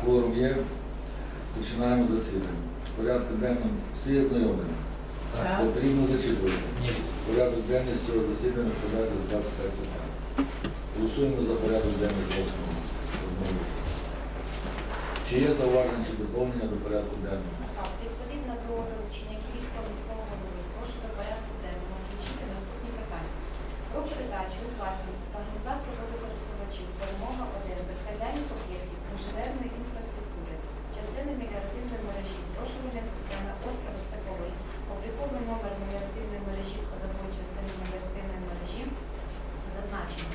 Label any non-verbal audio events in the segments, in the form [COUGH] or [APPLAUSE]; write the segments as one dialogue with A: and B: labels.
A: Кворум є. Починаємо засідання. Порядку денному всі є знайомі?
B: Так.
A: Потрібно зачитувати.
B: Ні.
A: Порядок денний з цього засідання складається з 25 питань. Голосуємо за порядок денний з основного. Чи є зауваження чи доповнення до порядку денного?
C: Так, відповідно до доручення Київського міського голови, прошу до порядку денного включити наступні питання. Про передачу у власність організації водокористувачів перемога 1 безхазяйних об'єктів інженерної інфраструктури, частини меліоративної мережі, зрошувальної системи остров Степовий, обліковий номер меліоративної мережі складової частини меліоративної мережі зазначено.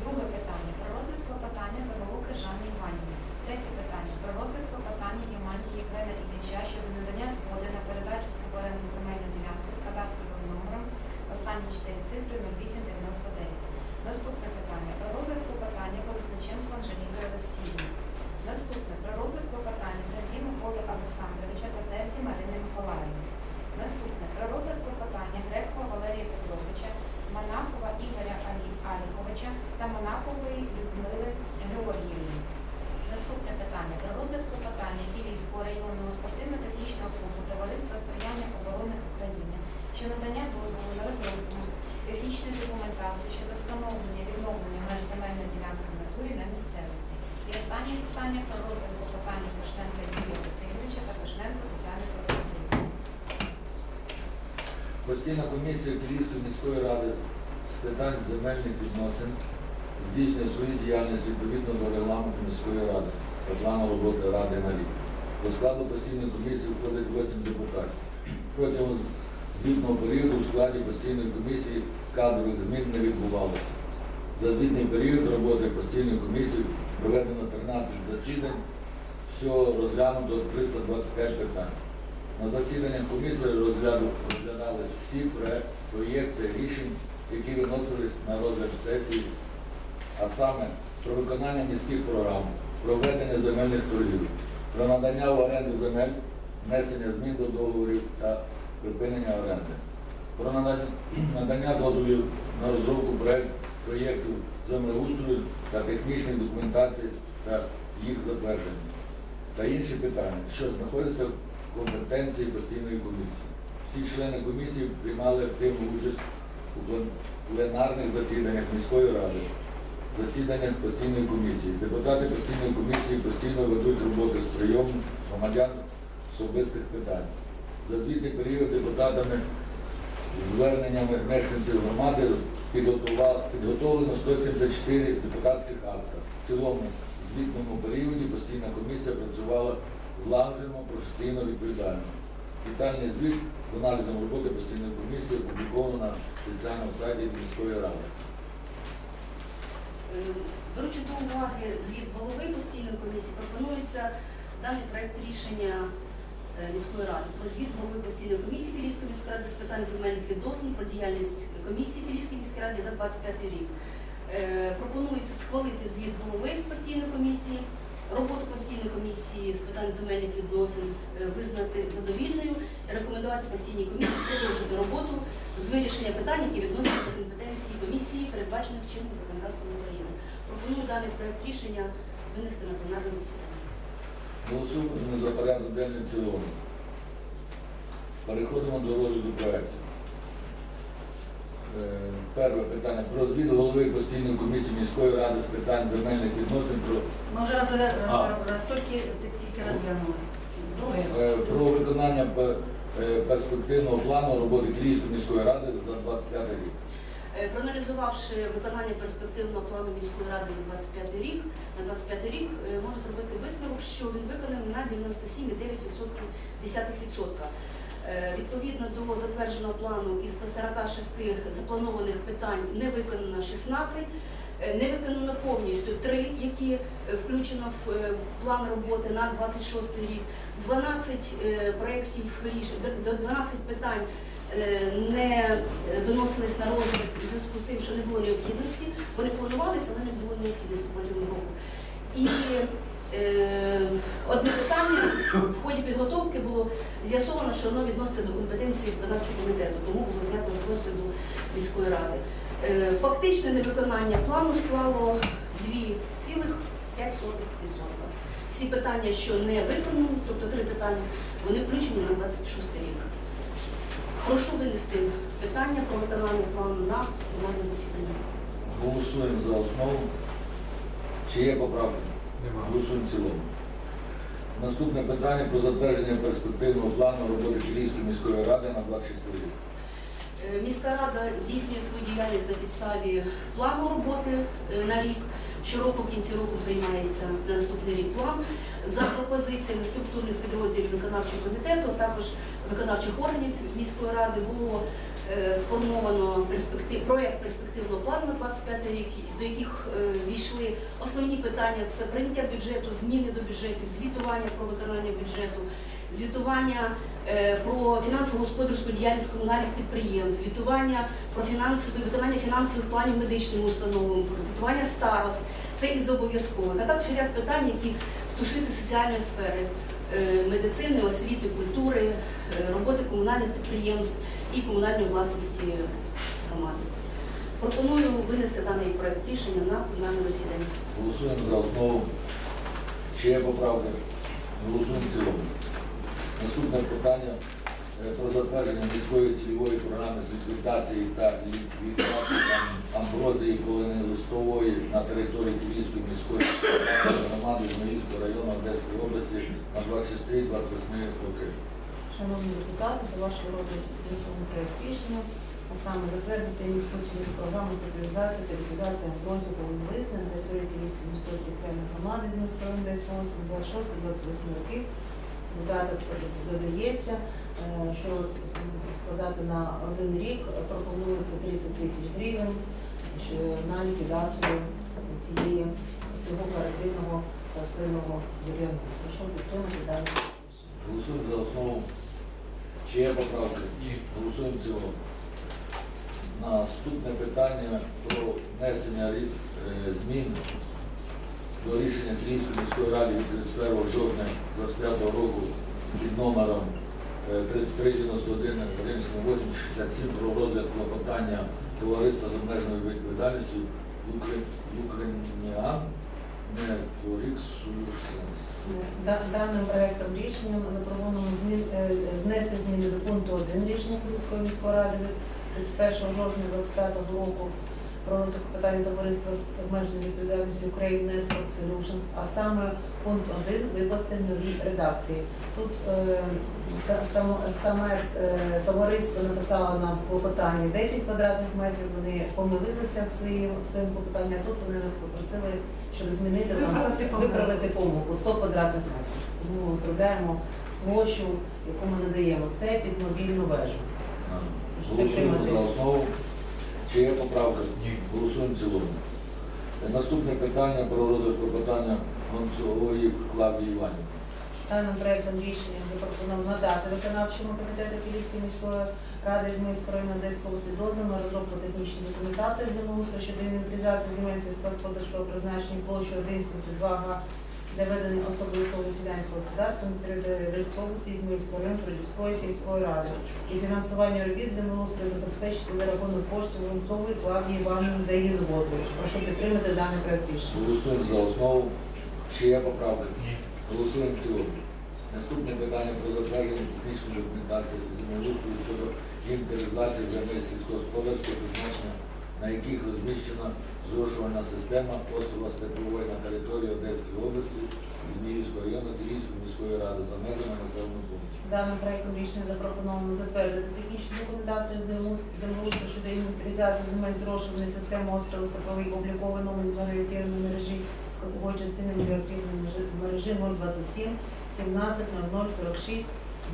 C: Друге питання про розгляд клопотання Заволоки Жанни Іванівни. Третє питання про розгляд клопотання Яманки Євгена Ілліча щодо надання згоди на передачу в суборенду земельної ділянки з кадастровим номером останні чотири цифри 0899. Наступне питання про розгляд клопотання Колесниченко Анжеліки Олексіївни. Наступне про розгляд клопотання Терзі Миколи Олександровича та Терзі Марини Миколаївни. Наступне про розгляд клопотання Грекова Валерія Петровича, Монахова Ігоря Алі- Аліковича та Монакової Людмили Георгіївни. Наступне питання про розгляд клопотання Кілійського районного спортивно-технічного клубу Товариства сприяння оборони України щодо надання дозволу на розробку технічної документації щодо встановлення відновлення меж земельної ділянки в натурі на місцевості. І останнє питання про розгляд клопотання Пашненка Юрія Васильовича та Пашненко Тетяни Костянтинівни.
A: Постійна комісія Київської міської ради з питань земельних відносин здійснює свою діяльність відповідно до регламенту міської ради та плану роботи ради на рік. До складу постійної комісії входить 8 депутатів. Протягом звітного періоду у складі постійної комісії кадрових змін не відбувалося. За звітний період роботи постійної комісії проведено 13 засідань, всього розглянуто 325 питань. На засіданнях комісії розгляду розглядались всі проєкти рішень, які виносились на розгляд сесії, а саме про виконання міських програм, про введення земельних торгів, про надання в оренду земель, внесення змін до договорів та припинення оренди, про надання- дозволів на розробку проєктів землеустрою та технічної документації та їх затвердження та інші питання, що знаходяться в компетенції постійної комісії. Всі члени комісії приймали активну участь у пленарних засіданнях міської ради, засіданнях постійної комісії. Депутати постійної комісії постійно ведуть роботу з прийомом громадян особистих питань. За звітний період депутатами зверненнями мешканців громади підготовлено 174 депутатських акта. В цілому звітному періоді постійна комісія працювала злагоджено, професійно, відповідально. Детальний звіт з аналізом роботи постійної комісії опубліковано на спеціальному сайті міської ради.
D: Е, Беручи до уваги звіт голови постійної комісії, пропонується даний проект рішення міської ради про звіт голови постійної комісії Київської міської ради з питань земельних відносин про діяльність комісії Київської міської ради за 25 рік. Е, Пропонується схвалити звіт голови постійної комісії, роботу постійної комісії з питань земельних відносин е, визнати задовільною, рекомендувати постійній комісії продовжити роботу з вирішення питань, які відносяться до компетенції комісії, передбачених чинним законодавством України. Пропоную даний проект рішення винести на пленарне засідання.
A: Голосуємо за порядок денний в цілому. Переходимо до розгляду проєктів. Е, Перше питання про звіт голови постійної комісії міської ради з питань земельних відносин про
B: Ми вже раз, раз,
A: А.
B: раз, тільки, тільки розглянули.
A: Е, про виконання е, перспективного плану роботи Київської міської ради за 25 рік.
D: Е, Проаналізувавши виконання перспективного плану міської ради за 25 рік, на 25 рік е, можна зробити висновок, що він виконаний на 97,9%. Е, Відповідно до затвердженого плану із 146 запланованих питань не виконано 16, е, не виконано повністю 3, які включено в план роботи на 26 рік, 12 е, проєктів рішень, д- д- 12 питань не е, виносились на розгляд у зв'язку з тим, що не було необхідності. Вони планувалися, але не було необхідності протягом року. І е, одне питання в ході підготовки було з'ясовано, що воно відноситься до компетенції виконавчого комітету, тому було знято з розгляду міської ради. Е, фактичне невиконання плану склало 2,5%. Всі питання, що не виконані, тобто три питання, вони включені на 26 рік. Прошу винести питання про виконання плану на пленарне засідання.
A: Голосуємо за основу. Чи є поправки?
E: Нема.
A: Голосуємо в цілому. Наступне питання про затвердження перспективного плану роботи Кілійської міської ради на 26 рік.
D: Е, Міська рада здійснює свою діяльність на підставі плану роботи е, на рік. Щороку в кінці року приймається на наступний рік план за пропозиціями структурних підрозділів виконавчого комітету, а також виконавчих органів міської ради було е, сформовано перспектив, проєкт перспективного плану на 25 рік, до яких е, війшли основні питання це прийняття бюджету, зміни до бюджетів, звітування про виконання бюджету, звітування е, про фінансово-господарську діяльність комунальних підприємств, звітування про фінансове виконання фінансових планів медичним установам, звітування старост. Це із обов'язкових, а також ряд питань, які стосуються соціальної сфери е, медицини, освіти, культури, е, роботи комунальних підприємств і комунальної власності громади. Пропоную винести даний проєкт рішення на комунальне засідання.
A: Голосуємо за основу. Ще є поправки? Голосуємо в цілому. Наступне питання про затвердження міської цільової програми з ліквідації та ліквідації ам- амброзії листової на території Київської міської громади Зміївського району Одеської області на 26-28 роки.
F: Шановні депутати, до вашого розгляду проект рішення, а саме затвердити міську цільову програму з ліквідації та ліквідації амброзії повнолисних на території Київської міської територіальної громади з міської Одеської області 26-28 років. Додаток додається, е, що сказати на один рік пропонується 30 тисяч гривень на ліквідацію цієї цього характерного рослинного варіанту. Прошу підтримати дане рішення.
A: Голосуємо за основу. Чи є поправки?
E: Ні.
A: Голосуємо цілому. Наступне питання про внесення е, змін до рішення Київської міської ради від 31 жовтня 2025 року під номером е, 3391 17867 про розгляд клопотання товариства з обмеженою відповідальністю.
F: Да- Даним проектом рішенням запропоновано змін, е, внести зміни до пункту 1 рішення Київської міської ради від 31 жовтня 2025 року про питань товариства з обмеженою відповідальністю Ukraine Network Solutions, а саме пункт 1 викласти в новій редакції. Тут е, са- саме е, товариство написало нам в клопотанні 10 квадратних метрів, вони помилилися в своїм в своєму клопотанні, а тут вони попросили, щоб змінити там
B: Виправити помилку.
F: виправити 100 квадратних метрів. Тому ми виправляємо площу, яку ми надаємо. Це під мобільну вежу.
A: Голосуємо за основу. Чи є поправка?
E: Ні.
A: Голосуємо в цілому. Наступне питання про розгляд клопотання Гонцової Клавдії Іванівни.
F: Даним проектом рішення запропоновано надати виконавчому комітету Київської міської ради з Міської району Одеської області дозвіл на розробку технічної документації землеустрою щодо інвентаризації земель сільськогосподарського призначення площі 1,72 га для ведення селянського господарства на території з Міської району Трудівської сільської ради і фінансування робіт землеустрою забезпечити за рахунок коштів Гунцової Славії Івановни за її згодою. Прошу підтримати даний проект рішення.
A: Голосуємо за основу. Чи є поправка?
E: Ні.
A: Голосуємо в цілому. Наступне питання про затвердження технічної документації землеустрою щодо інвентаризації земель сільськогосподарського призначення, на яких розміщена зрошувальна система острова Степової на території Одеської області, Зміївського району, Київської міської ради за межами населеного пункту.
F: Даним проектом рішення запропоновано затвердити технічну документацію землеустрою щодо інвентаризації земель зрошуваної системи острову Степовий облікованому інвентаризаційної мережі складової частини меліоративної мережі- мережі 027 17 00 46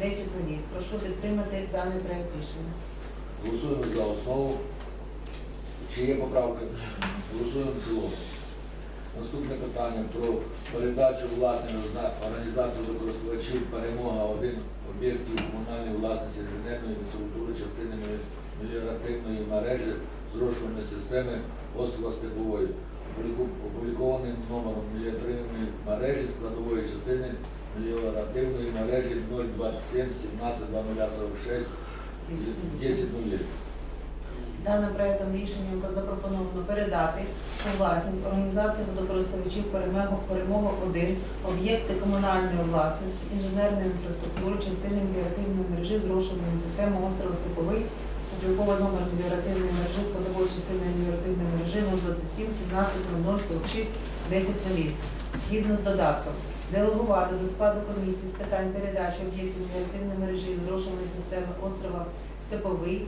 F: 10 нулі. Прошу підтримати даний проект рішення.
A: Голосуємо за основу. Чи є поправки? Голосуємо цілому. Наступне питання про передачу власної організації до користувачів перемога один об'єктів комунальної власності інженерної інфраструктури частини мелі- меліоративної мережі зрошувальної системи острова Степової, опублікованим номером меліоративної мережі складової частини меліоративної мережі 027 17 2046 10 нулів.
F: Даним проектом рішення запропоновано передати у власність організації водокористувачів перемога перемога 1 об'єкти комунальної власності, інженерної інфраструктури, частини меліоративної мережі з розширеною системи острова Степовий, обліковий номер меліоративної мережі, складової частини меліоративної мережі 027 17 00 46 10 Згідно з додатком, делегувати до складу комісії з питань передачі об'єктів меліоративної мережі від розширеної системи острова Степовий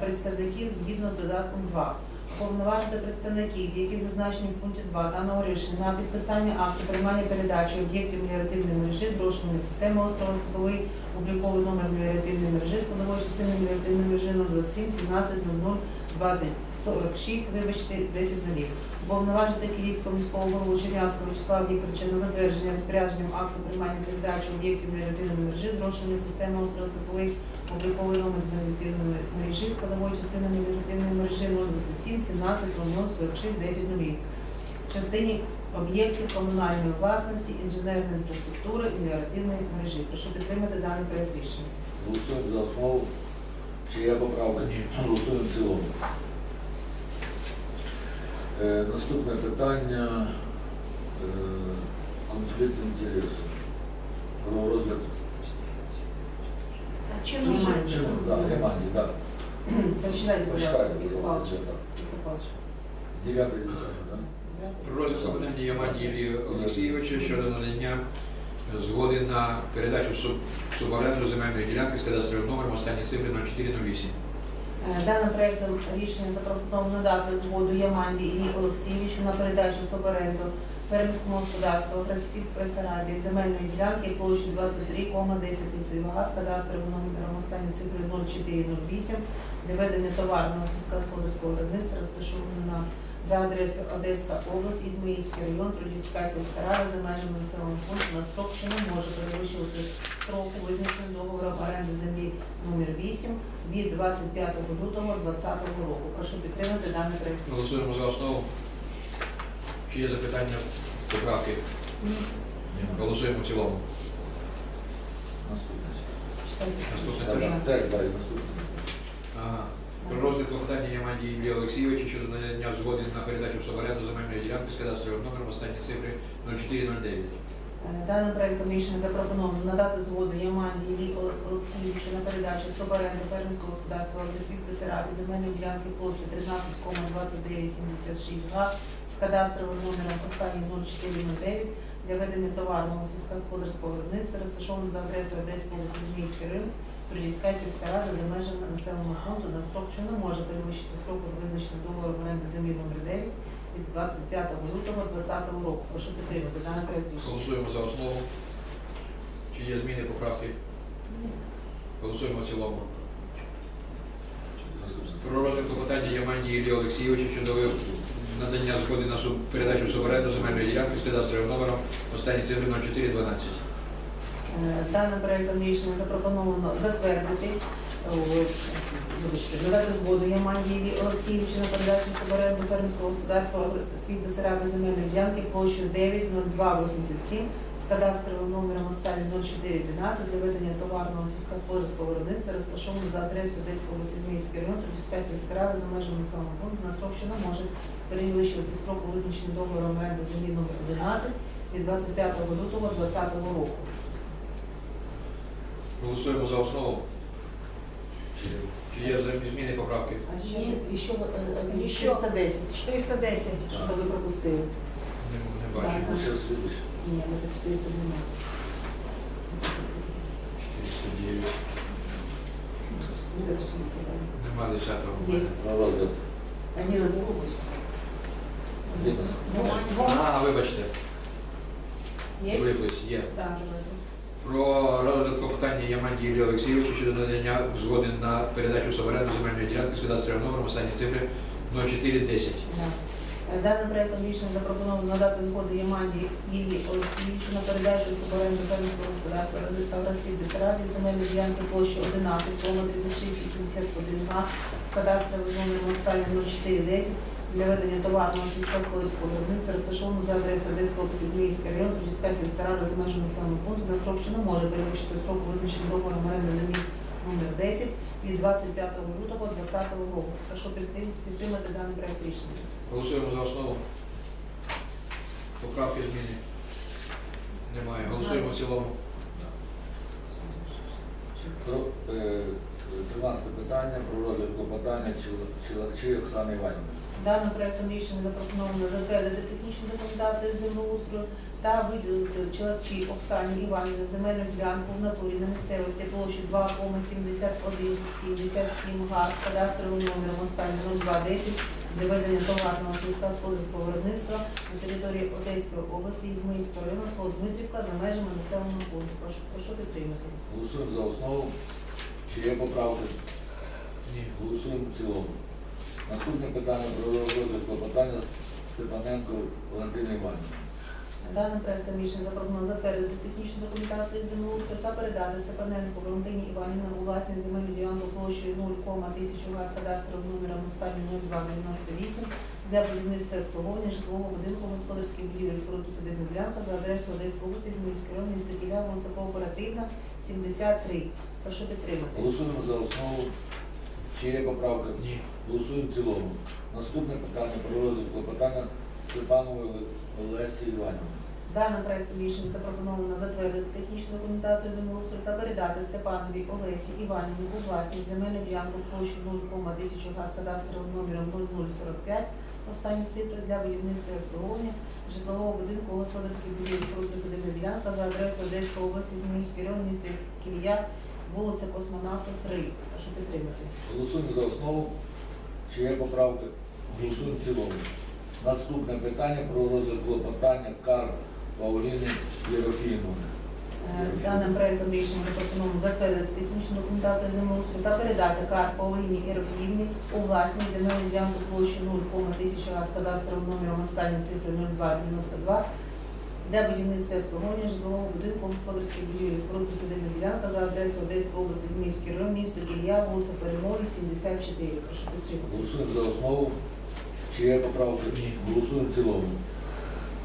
F: представників згідно з додатком 2. Повноважити представників, які зазначені в пункті 2 даного рішення на підписання акту приймання передачі об'єктів меліоративної мережі з системи острова Степовий, обліковий номер меліоративної мережі, складової частини меліоративної мережі 027 17 00 20 46, вибачте, 10 нулів. Уповноважити Київського міського голову Чернявського Вячеслава Вікторовича на затвердження розпорядженням акту приймання передачі об'єктів меліоративної мережі з розширеної системи острова Степовий, обліковий номер меліоративної мережі, складової частини меліоративної мережі 027 17 00 46 10 нулів. В частині об'єктів комунальної власності, інженерної інфраструктури і меліоративної мережі. Прошу підтримати даний проект рішення.
A: Голосуємо за основу. Чи є поправка? Ні. Голосуємо в цілому. Е, наступне питання е, конфлікт інтересу. Про розгляд.
B: Може?
F: Немає.
A: Чому? Ямані, так. [CLEARS THROAT]
F: Прочитайте, будь ласка, Павлович.
A: ласка, так.
F: Віктор Павлович.
A: Дев'яте десяте, так?
E: Про розвиток Ямані Іллі Олексійовича щодо надання згоди на передачу суб- суборенду земельної ділянки з кадастровим номером останні цифри 0408.
F: Е, Даним проєктом рішення запропоновано надати згоду Яманді Іллі Олексійовичу на передачу суборенду фермерському господарству Красфік Бесарабії земельної ділянки площі 23,10 ліцева з кадастровим номером останні цифри 0408 де ведення товарного сільськогосподарського виробництва розташовано на за адресою Одеська область, Ізмаїльський район, Трудівська сільська рада за межами населеного пункту на строк, що не може перевищувати строку визначеного договором оренди землі номер 8 від 25 лютого 2020 року. Прошу підтримати даний рішення.
E: Голосуємо за основу. Чи є запитання поправки? Голосуємо в цілому.
A: Наступне.
F: Читайте.
E: Наступне
A: Так, так, Теж далі наступне.
E: Про розвиток питання Ямані Іллі Олексійовича щодо надання згоди на передачу в суборенду земельної ділянки з кадастровим номером останні цифри 0409.
F: Е, Даним проектом рішення запропоновано надати згоду Яманді Іллі Олексійовичу на передачу суборенди фермерського господарства Одесвіт Бесарабі земельної ділянки площі 13,2976 га з кадастровим номером останній 0409 для ведення товарного сільськогосподарського виробництва розташованого за адресою Одеського Змійський ринок, Приліська сільська рада за межами населеного пункту на строк, що не може перевищити строку визначеного договором оренди землі номер 9 від 25 лютого 2020 року. Прошу підтримати даний проект рішення.
E: Голосуємо за основу. Чи є зміни поправки? Голосуємо в цілому. Про розвиток питання Ямані Іллі Олексійовича щодо надання згоди на передачу в земельної ділянки з кадастровим номером останні цифри 0412.
F: Е, Даним проектом рішення запропоновано затвердити, надати згоду Ямандієві Олексійовичу на передачу суборенду фермерського господарства світ Бесараби земельної ділянки площею 90287 з кадастровим номером останній 0412 для ведення товарного сільськогосподарського виробництва розташованого за адресою Одеського Васильмійський район, Трудівська сільська рада за межами населеного пункту на строк, що не може перевищувати строку визначений договором оренди землі номер 11 від 25 лютого 2020 року.
E: Голосуємо за основу.
A: Чи є?
E: Чи є зміни поправки?
F: І що, е, е, 410,
B: 410.
F: що ви пропустили?
E: Не, не бачу.
A: Ну, ще слідуюче.
F: Ні, так 412.
E: 409.
F: Ви так що сказали.
E: Нема 10-го.
F: Есть.
A: На розгляд.
F: 11.
E: А, вибачте. Є.
F: Так, давайте.
E: Про розвиток питання Іллі Олексійовича щодо надання згоди на передачу в земельної ділянки з кадастровим номером останні цифри 0410.
F: Е, Даним проектом рішення запропоновано надати згоду Єманді Іллі Олексійовичу на передачу в суборенду фермерського господарства та розхід Бесарабії земельної ділянки площі 11,3681 га з кадастровим номером останній 0410 для ведення товарного сільськогосподарського виробництва розташованого за адресою Одеського області Зміївський район, Трудівська сільська рада за межами населеного пункту на срок, що не може перевищити строк визначений договором оренди землі номер 10 від 25 лютого 2020 року. Прошу підтримати підтримати даний проект рішення.
E: Голосуємо за основу. Поправки зміни. Немає. Голосуємо в цілому.
A: Про е, 13 питання про розгляд клопотання Чилачі Оксани Іванівни.
F: Даним проектом рішення запропоновано затвердити технічну документацію землеустрою та виділити Челапчій Оксані Іванівні земельну ділянку в натурі на місцевості площі 2,7177 га з кадастровим номером останній 0210 для ведення товарного сільськогосподарського виробництва на території Одеської області Ізмаїльського району Дмитрівка за межами населеного пункту. Прошу, прошу підтримати.
A: Голосуємо за основу. Чи є поправки?
E: Ні.
A: Голосуємо в цілому. Наступне питання про розгляд клопотання Степаненко Валентини Іванівни.
F: Даним проектом рішення запропоновано затвердити технічну документацію землеустрою та передати Степаненко Валентині Іванівні у власність земельну ділянку площею 0,1000 га з кадастровим номером останній 0298 для будівництва обслуговування житлового будинку господарських будівель споруд посадибних ділянка за адресою Одеської області, Зміївський район, місто Кіля, вулиця Кооперативна, 73. Прошу підтримати.
A: Голосуємо за основу. Чи є поправки?
E: Ні.
A: Голосуємо в цілому. Наступне питання про розгляд клопотання Степанової Олесі Іванівни.
F: Даним проектом рішення запропоновано затвердити технічну документацію землеустрою та передати Степанові Олесі Іванівні у власність земельну ділянку площу 0,1000 га з кадастровим номером 0045, останні цифри для будівництва і обслуговування житлового будинку господарських будівель споруд присадибна ділянка за адресою Одеської області, Зміївський район, місто Кілія, вулиця Космонавта 3. Прошу підтримати.
A: Голосуємо за основу. Чи є поправки? Голосуємо в цілому. Наступне питання про розгляд клопотання Кар Пауліни Єрофімовни.
F: Е, Даним проектом рішення запропоновано затвердити технічну документацію землеустрою та передати КАР Пауліні Ерофіївні у власність земельну ділянку площі 0,1000 га з кадастровим номером останні цифри 0292 для будівництва обслуговування житлового будинку господарської будівлі споруд присадибна ділянка за адресою Одеської області, Зміївський район, місто Кілія, вулиця Перемоги, 74. Прошу підтримати.
A: Голосуємо за основу. Чи є поправки?
E: Ні.
A: Голосуємо в цілому.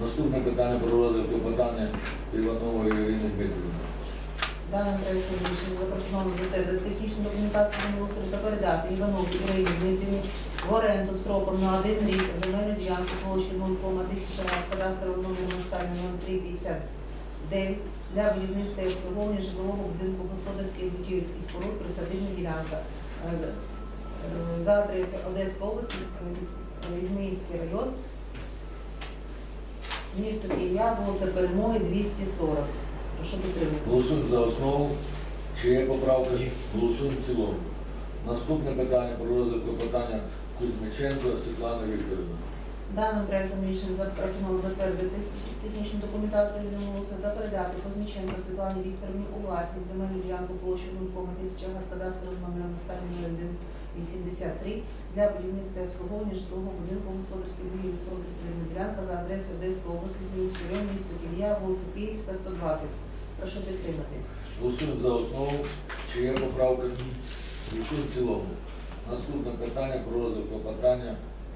A: Наступне питання про розгляд клопотання Іванової Ірини Дмитрівни.
F: Даним проектом рішення запропоновано затвердити технічну документацію землеустрою та передати Іванові Ірині Дмитрівні в оренду строком на один рік земельну ділянку площі 0,1000 га з кадастровим номером останнім 0359 для будівництва і обслуговування житлового будинку господарських будівель і споруд присадибна ділянка Е, е, за адресою Одеська область, е, район, місто Кілля, це Перемоги 240. Прошу підтримати.
A: Голосуємо за основу. Чи є
E: поправка?
A: Голосуємо в цілому. Наступне питання про розвиток питання Кузьмиченко Світлана Вікторівна.
F: Даним проєктом рішення запропоновано затвердити технічну документацію землеустрою та передати Кузьміченко Світлані Вікторівні у власність земельну ділянку площу нерухома тисяча господарства з номером останнього 1 83 для будівництва обслуговування житлового будинку господарських будівлі сторони ділянка за адресою Одеської області, Зміївський район, місто Кілія, вулиця Київська, 120. Прошу підтримати.
A: Голосуємо за основу. Чи є поправки? Голосуємо в цілому. Наступне питання про розвитку питання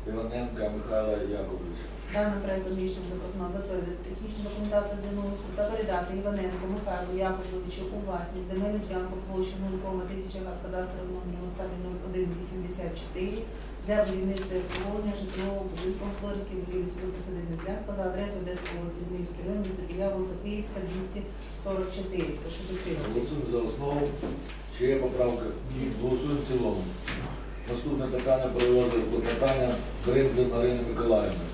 A: Іваненка Михайла Яковлевича.
F: Даним проектом рішення запропоновано затвердити технічну документацію землеустрою та передати Іваненку Михайлу Яковлевичу у власність земельну ділянку площі 0,1000 га з кадастровим номером останній 0184 для будівництва і житлового будинку господарських будівлі спілки садибних ділянка за адресою Одеської області Зміївський район, місто Кілля, вулиця Київська, 244. Прошу підтримати.
A: Голосуємо за основу. Чи є поправки? Ні. Голосуємо в цілому. Наступне питання розгляд клопотання Бринзи Марини Миколаївни.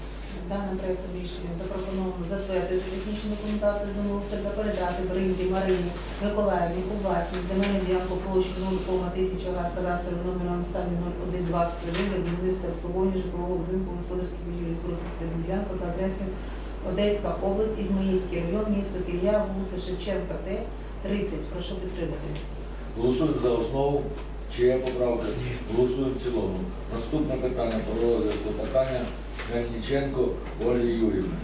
F: Даним проектом рішення запропоновано затвердити технічну документацію землеустрою та передати Бринзі Марині Миколаївні у власність земельну ділянку площі 0,1000 га з кадастровим номером стані 0121 для будівництва обслуговування житлового будинку господарських будівлі споруд присадибна за адресою Одеська область, Ізмаїльський район, місто Кілля, вулиця Шевченка, Т, 30. Прошу підтримати.
A: Голосуємо за основу. Чи є поправки?
E: Ні.
A: Голосуємо в цілому. Наступне питання про клопотання Мельниченко Ольги Юрівни.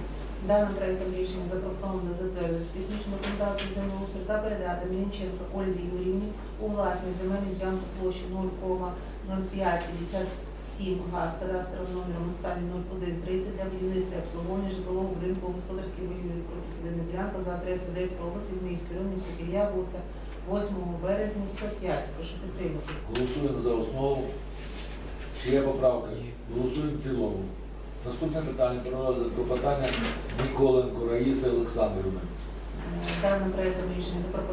F: Даним проектом рішення запропоновано затвердити технічну документацію землеустрою та передати Мельниченко Ользі Юрівні у власність земельну ділянку площі 0,0557 га з кадастровим номером останній 0130 для будівництва і обслуговування житлового будинку господарських будівлі з ділянка за адресою Одеської області, Зміївський район, місто Кілія, вулиця 8 березня 105. Прошу підтримати.
A: Голосуємо за основу. Чи є поправки? Голосуємо в цілому. Наступне питання про питання Ніколенко Раїси Олександрівни.
F: Даним проектом рішення запропонувати